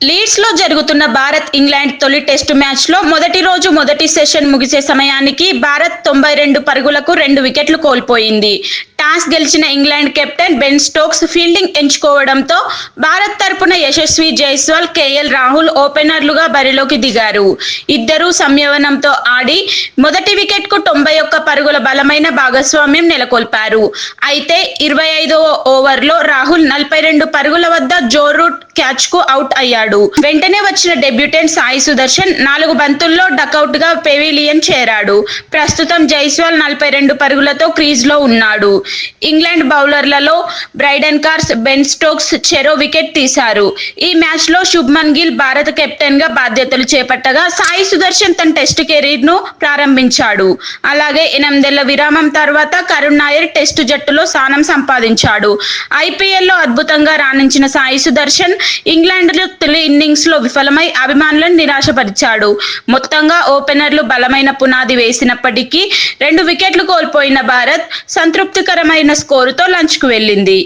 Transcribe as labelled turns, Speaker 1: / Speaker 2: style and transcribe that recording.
Speaker 1: లీడ్స్లో జరుగుతున్న భారత్ ఇంగ్లాండ్ తొలి టెస్టు మ్యాచ్లో మొదటి రోజు మొదటి సెషన్ ముగిసే సమయానికి భారత్ తొంభై రెండు పరుగులకు రెండు వికెట్లు కోల్పోయింది. టాస్ గెలిచిన England captain Ben Stokes fielding ఎంచుకోవడంతో Bharat తరపున యశస్వి జైస్వాల్ కేఎల్ రాహుల్ ఓపెనర్లుగా బరిలోకి దిగారు. ఇద్దరూ సంయమనంతో ఆడి మొదటి వికెట్కు తొంభై ఒక్క పరుగుల బలమైన భాగస్వామ్యం నెలకొల్పారు. అయితే ఇరవై ఐదవ ఓవర్లో రాహుల్ నలభై రెండు పరుగుల వద్ద జో రూట్ క్యాచ్కు అవుట్ అయ్యాడు. వెంటనే వచ్చిన డెబ్యూటెంట్ సాయి సుదర్శన్ నాలుగు బంతుల్లో డకౌట్గా పెవిలియన్ చేరాడు. ప్రస్తుతం జైస్వాల్ నలభై రెండు పరుగులతో క్రీజ్లో ఉన్నాడు. ఇంగ్లాండ్ బౌలర్లలో బ్రైడన్ కార్స్ బెన్ స్టోక్స్ చెరో వికెట్ తీశారు. ఈ మ్యాచ్లో శుభ్మన్ గిల్ భారత కెప్టెన్గా బాధ్యతలు చేపట్టగా సాయి సుదర్శన్ తన టెస్ట్ కెరీర్ను ప్రారంభించాడు. అలాగే ఎనిమిదేళ్ళ విరామం తర్వాత కరుణ్ నాయర్ టెస్టు జట్టులో స్థానం సంపాదించాడు. ఐపీఎల్లో అద్భుతంగా రాణించిన సాయి సుదర్శన్ ఇంగ్లాండ్ తొలి ఇన్నింగ్స్లో విఫలమై అభిమానులను నిరాశపరిచాడు. మొత్తంగా ఓపెనర్లు బలమైన పునాది వేసినప్పటికీ రెండు వికెట్లు కోల్పోయిన భారత్ సంతృప్తికరమైన స్కోరుతో లంచ్కు వెళ్ళింది.